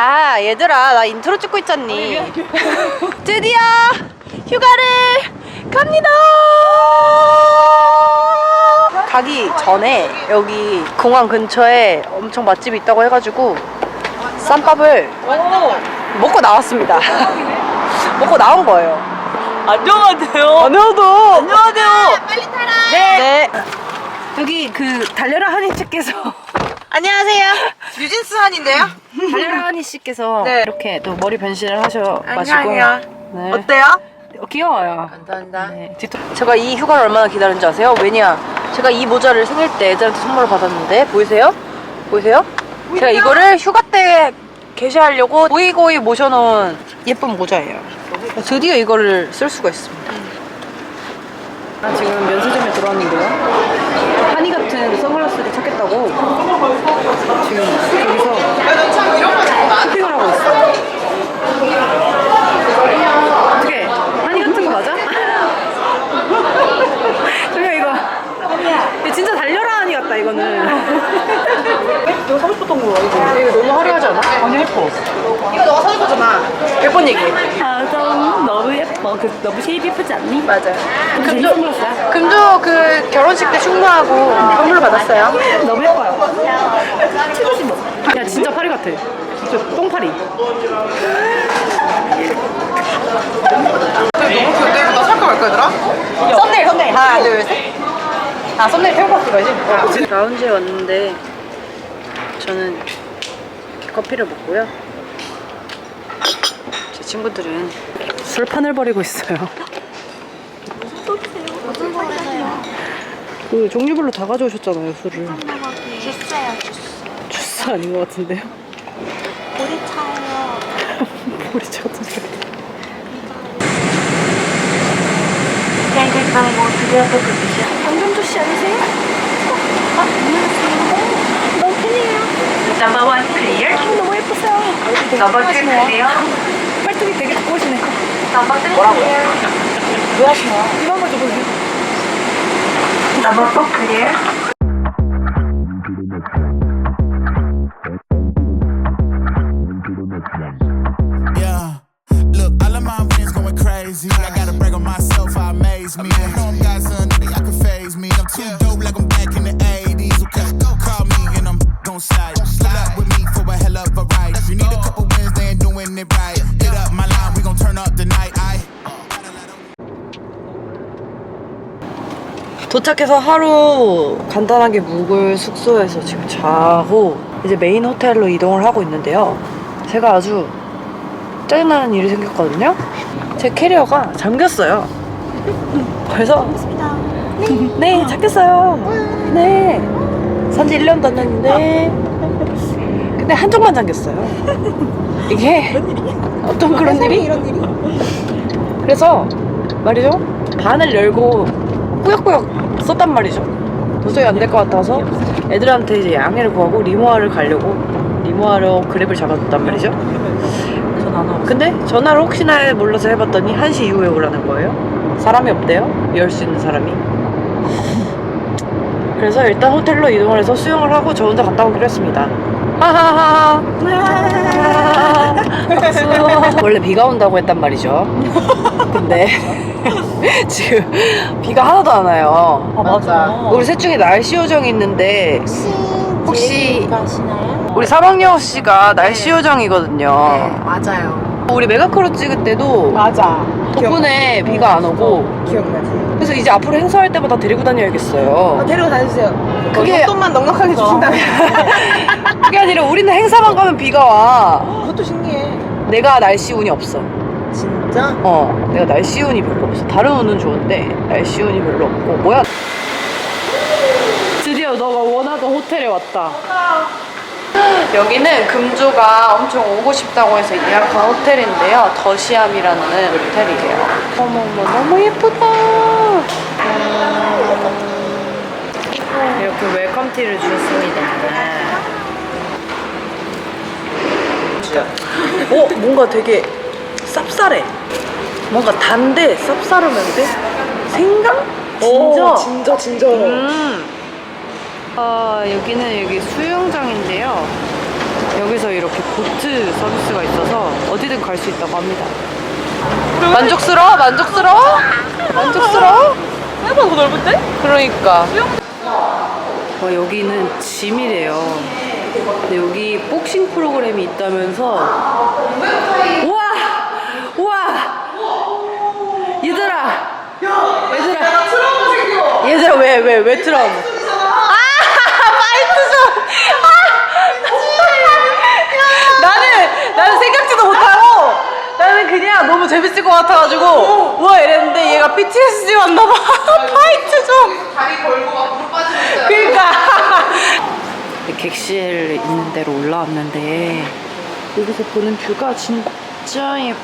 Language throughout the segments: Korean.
야, 얘들아, 나 인트로 찍고 있잖니. 드디어 휴가를 갑니다. 가기 전에 여기 공항 근처에 엄청 맛집이 있다고 해가지고 쌈밥을 먹고 나왔습니다. 먹고 나온 거예요. 안녕하세요. 안녕하세요. 안녕하세요. 네. 네. 여기 그 달려라 하니 씨께서 안녕하세요. 유진스 한인데요. 달려라 하니 씨께서 네. 이렇게 또 머리 변신을 하셔가지고 안녕하세요. 네. 어때요? 어, 귀여워요. 감사합니다. 네. 뒤통- 제가 이 휴가를 얼마나 기다렸는지 아세요? 왜냐? 제가 이 모자를 생일 때 애들한테 선물을 받았는데 보이세요? 보이세요? 제가 이거를 휴가 때 게시하려고 고이고이 모셔놓은 예쁜 모자예요. 드디어 이거를 쓸 수가 있습니다. 나 지금 면세점에 들어왔는데요. 하니 같은 선글라스를 찾겠다고 지금 여기서 쇼핑을 하고 있어요. 어떻게 하니 같은 거 맞아? 저기요 이거 이거 진짜 달려라 하니 같다 이거는 이거 사고 싶었던 거 이거 이거 너무 화려하지 않아? 아니 예뻐 이거 너가 사줄 거잖아 예쁜 얘기 아, 좀 너무 예뻐. 그, 너무 쉐입 예쁘지 않니? 맞아요 금주 선글라스 야? 금주 그 결혼식 때 충무하고 선물을 받았어요 너무 예뻐요. 뭐. 야 진짜 파리 같아 진짜 똥파리 너무 귀엽다. 이거 나 살까 말까 얘들아? 썸네일 썸네일 하나 둘 셋 아 썸네일 태우고 찍어야지 라운지에 왔는데 저는 커피를 먹고요 제 친구들은 술판을 벌이고 있어요 그 종류별로 다 가져오셨잖아요 술을 주스예요, 주스. 주스 아닌 것 같은데요 보리차예요. 보리차 같은 소리 강정주 씨 아니세요? 아, 안녕하세요. 너무 팬이에요. Number one clear. 아, 너무 예쁘세요. Number two clear. 팔뚝이 되게 두꺼우시네 Number three clear. 왜 하시나? 이거 한번 줘볼래요? 도착해서 하루 간단하게 묵을 숙소에서 지금 자고 이제 메인 호텔로 이동을 하고 있는데요. 제가 아주 짜증나는 일이 생겼거든요. 제 캐리어가 잠겼어요. 그래서 네 잠겼어요. 네 산지 1년도 안 됐는데 근데 한쪽만 잠겼어요. 이게 어떤 그런 일이? 이런 일이? 그래서 말이죠. 반을 열고 꾸역꾸역 썼단 말이죠. 도저히 안 될 것 같아서 애들한테 이제 양해를 구하고 리모아를 가려고 리모아로 그랩을 잡아줬단 말이죠. 근데 전화를 혹시나 몰라서 해봤더니 1시 이후에 오라는 거예요. 사람이 없대요. 열 수 있는 사람이. 그래서 일단 호텔로 이동을 해서 수영을 하고 저 혼자 갔다 오기로 했습니다. 하하하. 박수. 원래 비가 온다고 했단 말이죠. 근데 지금 비가 하나도 안 와요. 아, 맞아. 우리 셋 중에 날씨 요정이 있는데 혹시 가시나요? 우리 사방여우 씨가 날씨 요정이거든요. 맞아요. 우리 메가크루 찍을 때도 맞아. 덕분에 비가 안 오고 기억나지? 그래서 이제 앞으로 행사할 때마다 데리고 다녀야겠어요. 데리고 다니세요. 그게- 용돈만 넉넉하게 주신다면. 그게 아니라 우리는 행사만 가면 비가 와. 그것도 신기해. 내가 날씨 운이 없어. 진짜? 어, 내가 날씨 운이 별로 없어. 다른 운은 좋은데 날씨 운이 별로 없고 뭐야? 드디어 너가 원하던 호텔에 왔다. 여기는 금주가 엄청 오고 싶다고 해서 예약한 호텔인데요. 더시암이라는 호텔이에요. 어머머 너무 예쁘다. 이렇게 웰컴티를 주셨습니다. 어, 뭔가 되게 쌉쌀해. 뭔가 단데 쌉싸르면데 생강? 진짜. 진짜 진짜. 음. 어, 여기는 여기 수영장인데요. 여기서 이렇게 보트 서비스가 있어서 어디든 갈 수 있다고 합니다. 만족스러워? 만족스러워? 만족스러워? 생각보다 더 넓은데? 그러니까. 와, 여기는 짐이래요. 근데 여기 복싱 프로그램이 있다면서. 우와! 우와! 얘들아! 얘들아! 얘들아, 왜, 왜, 왜 트라우마? 아! 파이트존! 아! 나는, 나는 생각지도 못하고, 나는 그냥 너무 재밌을 것 같아가지고, 우와 이랬는데 얘가 PTSD 왔나봐. 파이트존! 다리 걸고 막물 빠지는 그러니까 객실 있는 데로 올라왔는데 여기서 보는 뷰가 진짜 예뻐.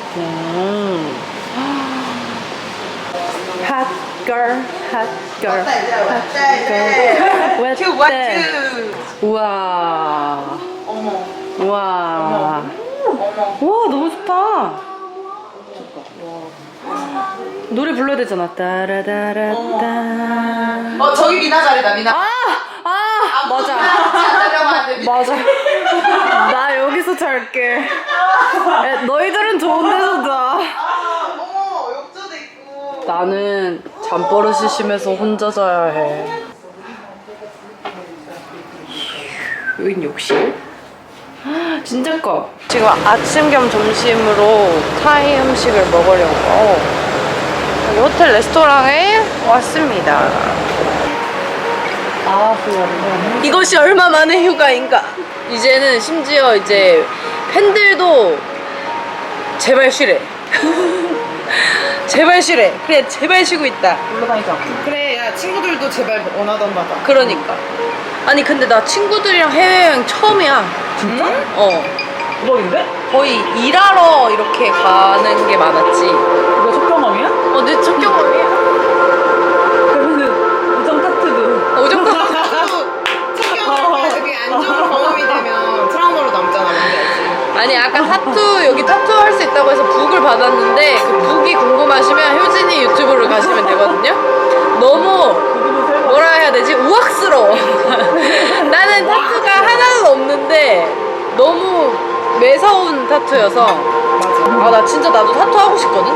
핫걸, 핫걸. 그 왓츠. 우와. 어머. 우와. 우와 너무 좋다. 노래 불러야 되잖아. 따라다라따. 어 저기 미나 자리다 미나. 아, 아, 맞아. 돼. 맞아. 나 여기서 잘게. 야, 너희들은 좋은 데서 자. 어머 욕조도 있고. 나는 잠버릇이 심해서 혼자 자야 해. 여긴 욕실? 진짜 커. 지금 아침 겸 점심으로 타이 음식을 먹으려고 여기 호텔 레스토랑에 왔습니다. 아, 이것이 얼마 만의 휴가인가? 이제는 심지어 이제 팬들도 제발 쉬래. 제발 쉬래. 그래, 제발 쉬고 있다. 올라다니자. 그래 야 친구들도 제발 원하던 바다. 그러니까. 아니, 근데 나 친구들이랑 해외여행 처음이야. 진짜? 어. 대박인데? 거의 일하러 이렇게 가는 게 많았지. 이거 첫 경험이야? 어, 내 첫 경험이야. 아니 아까 타투 여기 타투 할 수 있다고 해서 북을 받았는데 그 북이 궁금하시면 효진이 유튜브를 가시면 되거든요. 너무 뭐라 해야 되지 우악스러워. 나는 타투가 하나도 없는데 너무 매서운 타투여서 아 나 진짜 나도 타투 하고 싶거든.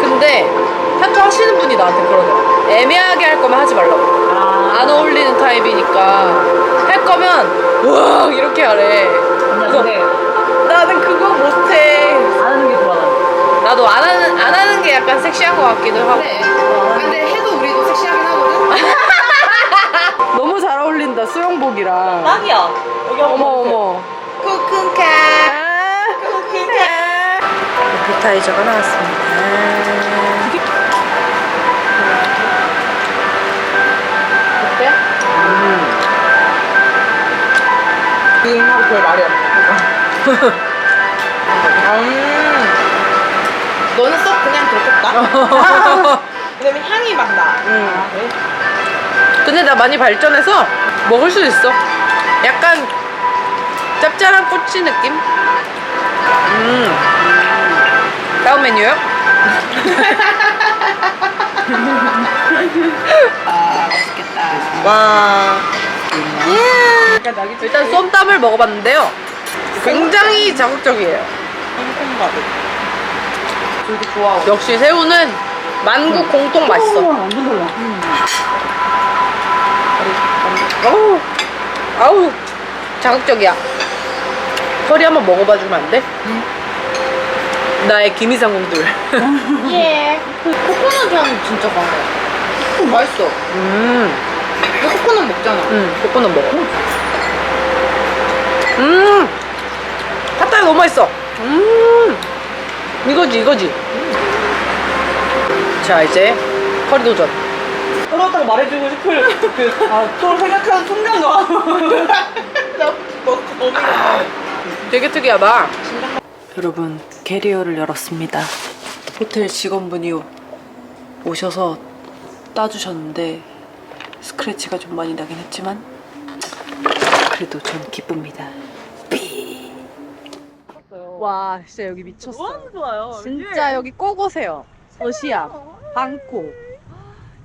근데 타투 하시는 분이 나한테 그러더라. 애매하게 할 거면 하지 말라고. 아. 안 어울리는 타입이니까 할 거면 우와 이렇게 하래. 그래서 나는 그거 못해. 안 하는 게 좋아. 나. 나도 안 하는 안 하는 게 약간 섹시한 것 같기도 하고. 그래. 근데 해도 우리도 섹시하긴 하거든. 너무 잘 어울린다 수영복이랑. 딱이야. 여기 어머. 어머. 코쿤카. 아, appetizer가 나왔습니다. 어때? 응하고 별 말이 없네. 음. 너는 썩 그냥 그렇겠다. 왜냐면 향이 막 나. 음. 근데 나 많이 발전해서 먹을 수 있어. 약간 짭짤한 꼬치 느낌? 음. 다음 메뉴요? 아 맛있겠다. 와. 일단 쏨땀을 먹어봤는데요. 굉장히 자극적이에요. 저도 좋아하고. 역시 새우는 만국 공통 맛있어. 완전 달라. 아우, 아우, 자극적이야. 허리 한번 먹어봐 주면 안 돼? 나의 김이상 공들. 예. 그 코코넛 향 진짜 많아. 음, 맛있어. 음, 너 코코넛 먹잖아. 음, 코코넛 먹어. 음, 핫도그 너무 맛있어. 음, 이거지, 이거지. 자, 이제 커리 도전. 그렇다고 말해주고 싶을 그, 아, 생각하는 순간과. 너. 되게 특이하다. 여러분, 캐리어를 열었습니다. 호텔 직원분이 오- 오셔서 따주셨는데 스크래치가 좀 많이 나긴 했지만 그래도 전 기쁩니다. 삐. 와, 진짜 여기 미쳤어. 너무 좋아요. 진짜 여기 꼭 오세요. 서시야, 방콕.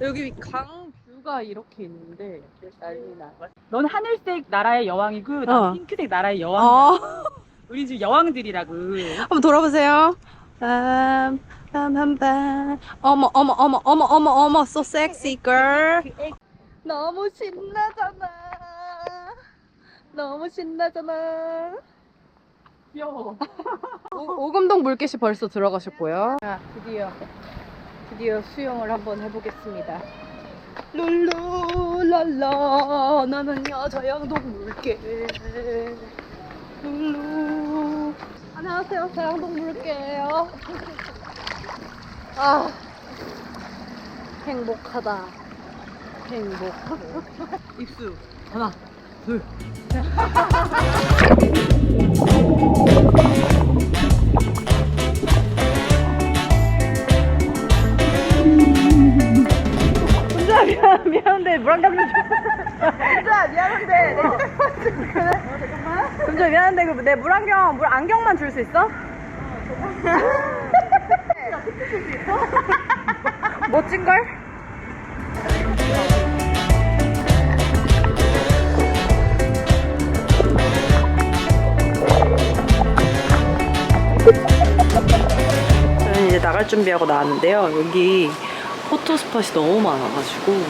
여기 강 뷰가 뷰가 이렇게 있는데 난리나. 넌 하늘색 나라의 여왕이고 난 어. 핑크색 나라의 여왕. 어. 우리 지금 여왕들이라고. 한번 돌아보세요. 빰, 빰 빰 빰. 어머, 어머, 어머, 어머, 어머, 어머, so sexy girl. 너무 신나잖아. 너무 신나잖아. 귀여워. 오, 오금동 물개시 벌써 들어가셨고요. 자, 드디어, 드디어 수영을 한번 해보겠습니다. 룰루랄라, 나는 여자 양동 물개. 룰루. 안녕하세요, 저 양동 물개예요. 아, 행복하다. 행복. 입수. 하나, 둘. 혼자 미안, 미안한데 물안 감는 혼자 미안한데 혼자 미안한데 그 내 물안경 물 안경만 줄 수 있어? 멋진 걸? 저는 이제 나갈 준비하고 나왔는데요. 여기 포토 스팟이 너무 많아가지고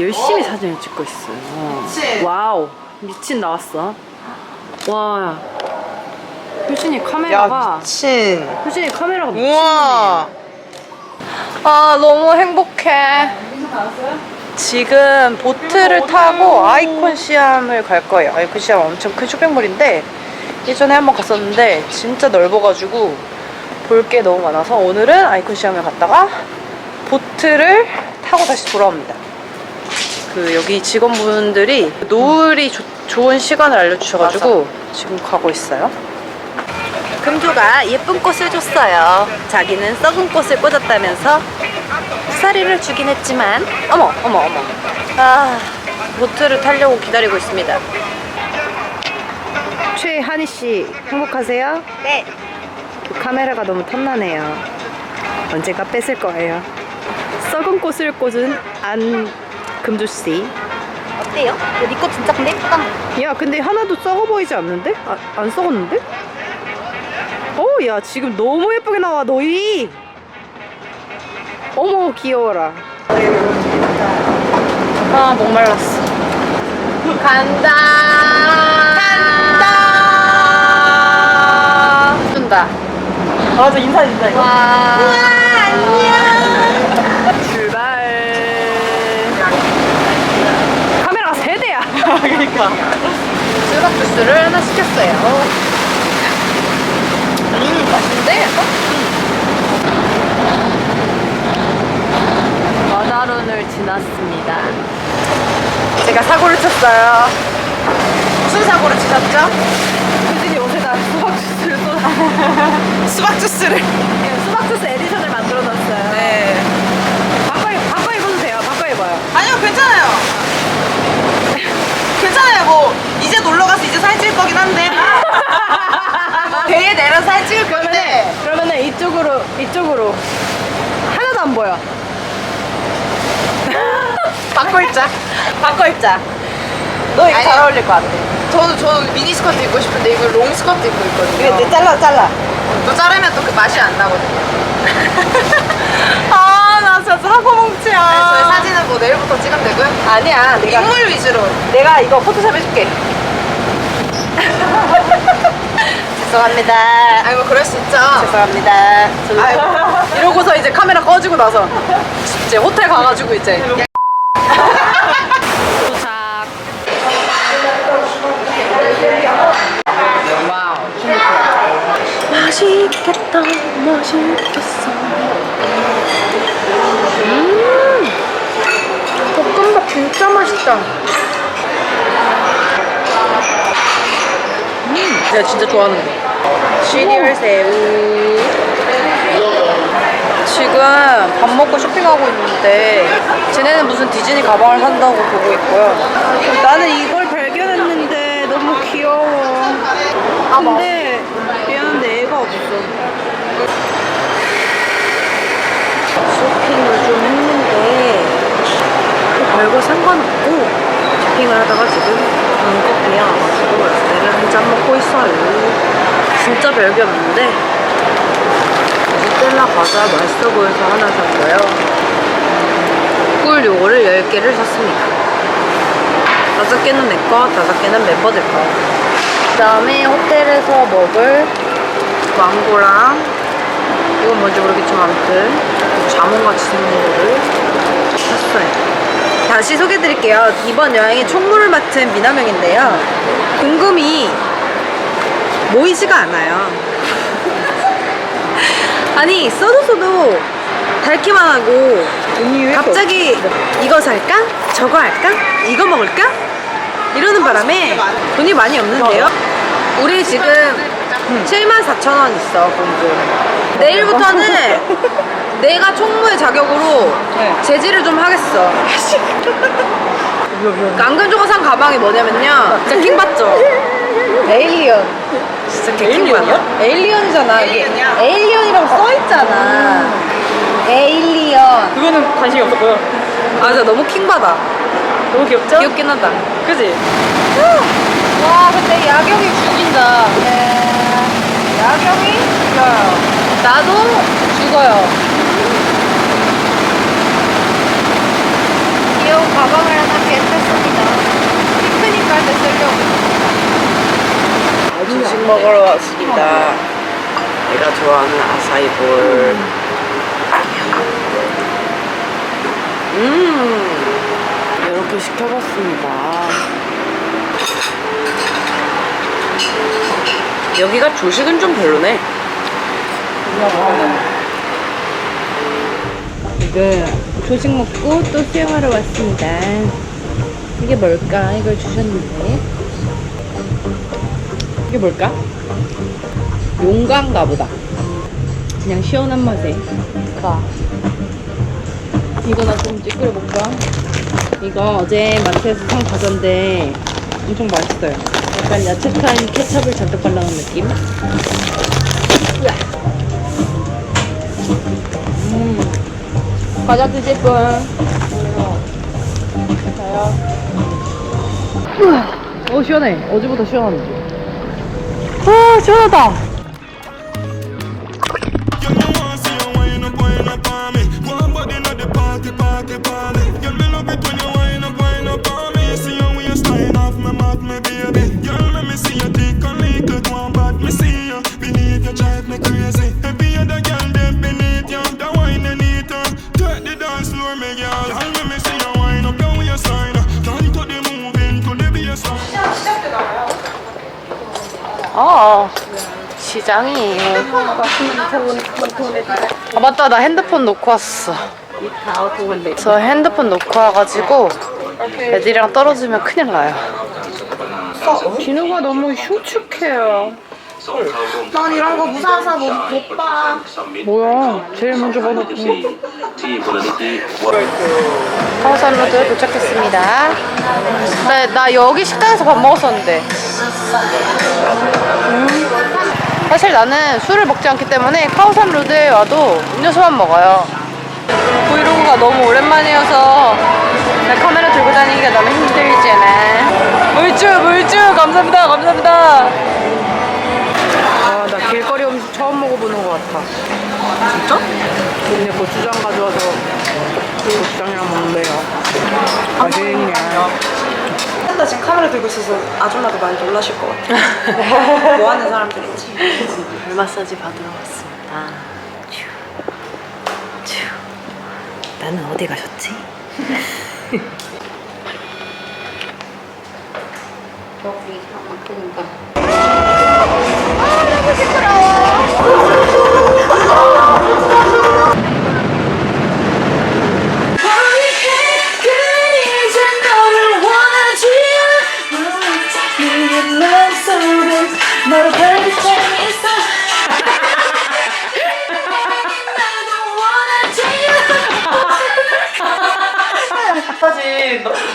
열심히 사진을 찍고 있어요. 와우, 미친 나왔어. 와, 효진이 카메라가 미친. 효진이 카메라가 미친. 우와. 아 너무 행복해. 지금 보트를 타고 아이콘 시암을 갈 거예요. 아이콘 시암 엄청 큰 쇼핑몰인데 예전에 한번 갔었는데 진짜 넓어가지고 볼 게 너무 많아서 오늘은 아이콘 시암을 갔다가 보트를 타고 다시 돌아옵니다. 그 여기 직원분들이 노을이 조- 좋은 시간을 알려주셔가지고 지금 가고 있어요. 금조가 예쁜 꽃을 줬어요. 자기는 썩은 꽃을 꽂았다면서 수사리를 주긴 했지만 어머 어머 어머 아 보트를 타려고 기다리고 있습니다. 최한희 씨 행복하세요? 네. 그 카메라가 너무 탐나네요. 언젠가 뺏을 거예요. 썩은 꽃을 꽂은 안 금주 씨. 어때요? 니거 진짜 근데 예쁘다. 야 근데 하나도 썩어 보이지 않는데? 아, 안 썩었는데? 어, 야 지금 너무 예쁘게 나와 너희. 어머 귀여워라. 아 목말랐어. 간다. 간다. 준다. 맞아 인사해준다 이거. 와. 안녕. 출발. 카메라가 세 대야. 그러니까. 수박 주스를 하나 시켰어요. 음, 맛있는데? 마다룬을 지났습니다. 제가 사고를 쳤어요. 무슨 사고를 치셨죠? 수박 주스를. 수박 주스 에디션을 만들어 놨어요. 네. 바꿔, 입- 바꿔 입어도 돼요. 바꿔 입어요. 아니요, 괜찮아요. 괜찮아요. 뭐 이제 놀러 가서 이제 사진 찍을 거긴 한데. 배에 내려 사진 찍을 건데. 그러면은 이쪽으로 이쪽으로 하나도 안 보여. 바꿔 입자. 바꿔 입자. 너 이거 잘. 어울릴 것 같아. 저도 저도 미니 스커트 입고 싶은데 이거 롱 스커트 입고 있거든요. 이거 잘라 잘라. 또 자르면 또 그 맛이 안 나거든요. 아, 나 진짜 사고 뭉치야. 네, 저희 사진은 뭐 내일부터 찍으면 되고요. 아니야. 내가 인물 위주로. 내가 이거 포토샵 해줄게. 죄송합니다. 뭐 그럴 수 있죠. 죄송합니다. 아이고. 이러고서 이제 카메라 꺼지고 나서 이제 호텔 가가지고 이제 도착. 와우. 맛있겠다, 맛있겠어. 음, 볶음밥 진짜 맛있다. 음, 내가 진짜 좋아하는 거. 시리얼 새우. 지금 밥 먹고 쇼핑하고 있는데 쟤네는 무슨 디즈니 가방을 산다고 보고 있고요. 나는 이걸 발견했는데 너무 귀여워. 근데 애가 없어. 쇼핑을 좀 했는데 별거 상관없고 쇼핑을 하다가 지금 방커피에 와가지고 라떼를 한잔 먹고 있어요. 진짜 별게 없는데 스텔라 과자 맛있어 보여서 하나 샀어요. 꿀 요거를 10개를 샀습니다. 다섯 개는 내 거, 다섯 개는 멤버들 거. 그 다음에 호텔에서 먹을 망고랑 이건 뭔지 모르겠지만 아무튼 자몽같이 생긴 거를 샀어요. 다시 소개드릴게요. 이번 여행의 총무를 맡은 미나명인데요. 궁금이 모이지가 않아요. 아니 써도 써도 닳기만 하고 갑자기 이거 살까? 저거 할까? 이거 먹을까? 이러는 바람에 돈이 많이 없는데요. 우리 지금 7만 4천 원 있어 공금. 내일부터는 내가 총무의 자격으로 네. 제지를 좀 하겠어. 깡금조가 산 가방이 뭐냐면요. 진짜 킹받죠? 에일리언. 진짜 개킹받아. 에일리언이잖아. 이게 에일리언이야? 에일리언이라고 써있잖아. 에일리언. 그거는 관심이 없었고요. 아, 진짜 너무 킹받아. 너무 귀엽죠? 귀엽긴 하다. 그지? 와, 근데 야경이 죽인다. 야경이 죽어요. 나도 죽어요. 귀여운 가방을 하나 겟했습니다. 피크닉 갈 때 쓰려고. 조식 먹으러 왔습니다. 내가 좋아하는 아사이볼. 음, 이렇게 시켜봤습니다. 여기가 조식은 좀 별로네. 지금 조식 먹고 또 수영하러 왔습니다. 이게 뭘까? 이걸 주셨는데. 이게 뭘까? 용가인가 보다. 그냥 시원한 맛에. 가. 이거 나 좀 찌끄려 볼까? 이거 어제 마트에서 산 과자인데 엄청 맛있어요. 약간 야채 타임 케첩을 잔뜩 발라놓은 느낌? 으아. 과자 드실 분. 오, 시원해. 어제보다 시원한데. 아, 시원하다. 어, 시장이에요. 아, 맞다. 나 핸드폰 놓고 왔어. 저 핸드폰 놓고 와가지고 애들이랑 떨어지면 큰일 나요. 진우가 너무 흉측해요. 난 이런 거 무서워서 못, 못 봐. 뭐야? 제일 먼저 봐놓고. 카오산로드 도착했습니다. 나, 나 여기 식당에서 밥 먹었었는데. 음. 사실 나는 술을 먹지 않기 때문에 카오산로드에 와도 음료수만 먹어요. 브이로그가 너무 오랜만이어서 나 카메라 들고 다니기가 너무 힘들잖아. 물주, 물주! 감사합니다, 감사합니다. 보는 것 같아. 진짜? 근데 고추장 가져와서 고추장이랑 먹는데요. 맛있네. 나 지금 카메라 들고 있어서 아줌마도 많이 놀라실 것 같아. 뭐 하는 사람들인지. 발 마사지 받으러 왔습니다. 휴. 휴. 나는 어디 가셨지? 사실 너-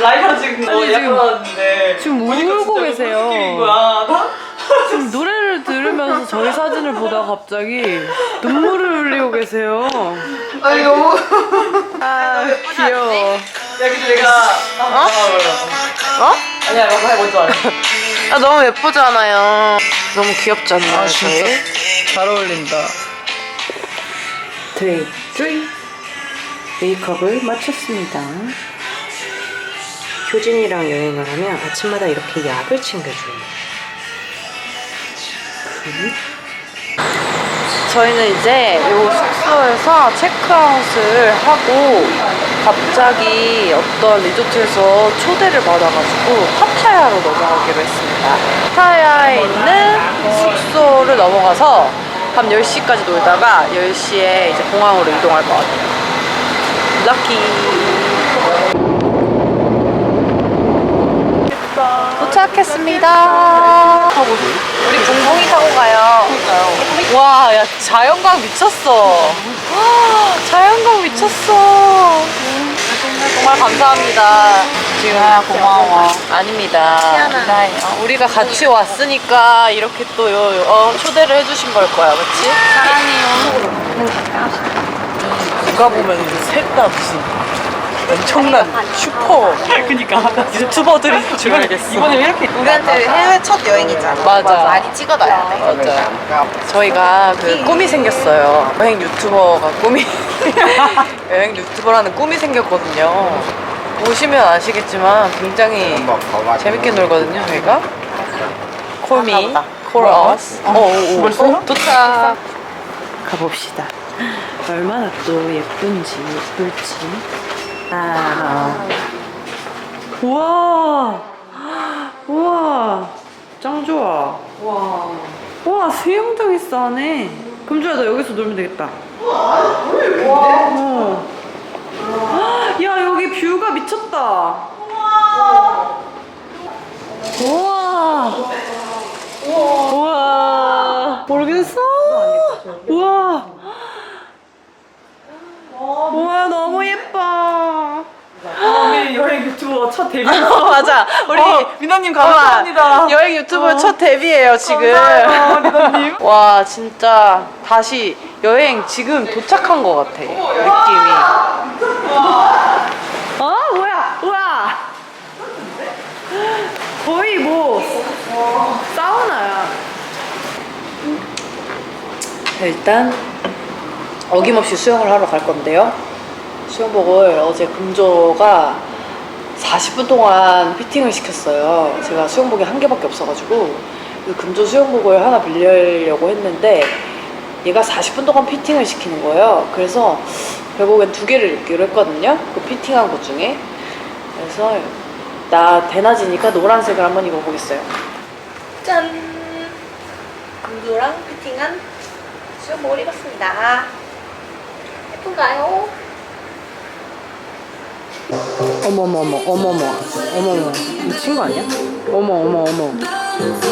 라이브로 지금 너 아니, 지금- 예뻐졌는데 지금 보니까 울고 진짜 계세요. 무슨 느낌인 거야? 나? 지금 노래를 들으면서 저희 사진을 보다가 갑자기 눈물을 흘리고 계세요. 아니, 너무. 아, 귀여워. 근데 내가 어? 어? 아니야 너가 해 먼저 알아 아, 너무 예쁘잖아요. 너무 귀엽지 않나요, 아, 진짜. 저희? 잘 어울린다 데이 3 메이크업을 마쳤습니다. 효진이랑 여행을 하면 아침마다 이렇게 약을 챙겨줘요. 저희는 이제 요 숙소에서 체크아웃을 하고 갑자기 어떤 리조트에서 초대를 받아가지고 파타야로 넘어가기로 했습니다. 파타야에 있는 숙소를 넘어가서 밤 10시까지 놀다가 10시에 이제 공항으로 이동할 것 같아요. 럭키. 도착했습니다. 우리 붕붕이 타고 가요. 와, 야, 자연광 미쳤어. 자연광 미쳤어. 정말 감사합니다. 지금 고마워. 아닙니다. 감사해요. 우리가 같이 왔으니까 이렇게 또 요, 어, 초대를 해주신 걸 거야, 그치? 누가 보면 셋다 무슨 엄청난 슈퍼 그니까 유튜버들인 줄 알겠어. 이번에 왜 이렇게 우리한테 해외 첫 여행이잖아. 맞아. 많이 찍어놔야 돼. 맞아요. 저희가 그 꿈이 생겼어요. 여행 유튜버가 꿈이 여행 유튜버라는 꿈이 생겼거든요. 보시면 아시겠지만 굉장히 재밌게 놀거든요. 저희가 콜미, 콜 어스. 어, 오, 오. 벌써요? 어, 도착. 가봅시다. 얼마나 또 예쁜지 예쁠지. 아. 우와. 우와. 짱 좋아. 와. 와, 수영장 있어, 안에. 금주야, 너 여기서 놀면 되겠다. 와. 야, 여기 뷰가 미쳤다. 우와. 우와. 모르겠어. 우와. 우와, 너무 예뻐. 유튜버 첫 데뷔 어, 맞아. 우리 어, 민호님 봐봐. 감사합니다 여행 유튜브 첫 데뷔예요 지금. 감사해요, 리더님. 와 진짜 다시 여행 지금 도착한 것 같아 느낌이. 어 뭐야 우와. 거의 뭐 사우나야. 일단 어김없이 수영을 하러 갈 건데요. 수영복을 어제 금조가 40분 동안 피팅을 시켰어요. 제가 수영복이 한 개밖에 없어가지고 그 금조 수영복을 하나 빌리려고 했는데 얘가 40분 동안 피팅을 시키는 거예요. 그래서 결국엔 두 개를 입기로 했거든요. 그 피팅한 것 중에. 그래서 나 대낮이니까 노란색을 한번 입어보겠어요. 짠! 금조랑 피팅한 수영복을 입었습니다. 예쁜가요? 어머머머 어머머. 어머머. 미친 거 아니야? 어머 어머 어머.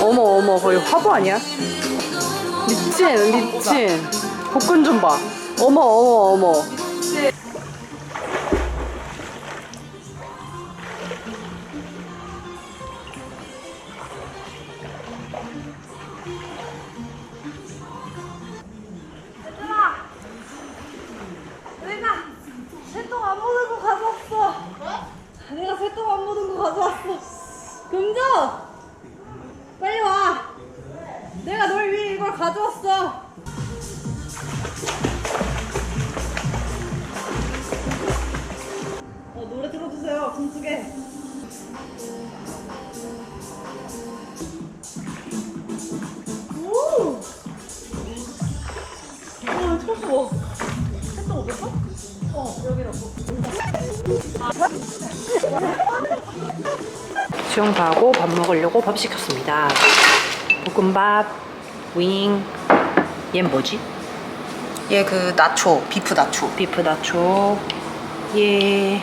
어머 어머. 거의 화보 아니야? 미친 미친. 복근 좀 봐. 어머 어머 어머 빨리 와. 내가 널 위해 이걸 가져왔어. 어, 수영 다 하고 밥 먹으려고 밥 시켰습니다 볶음밥 윙 얘는 뭐지? 얘 그 나초, 비프 나초. 비프 나초 예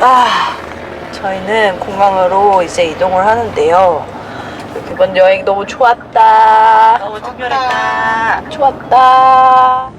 아, 저희는 공항으로 이제 이동을 하는데요. 이번 여행 너무 좋았다. 너무 특별했다. 좋았다.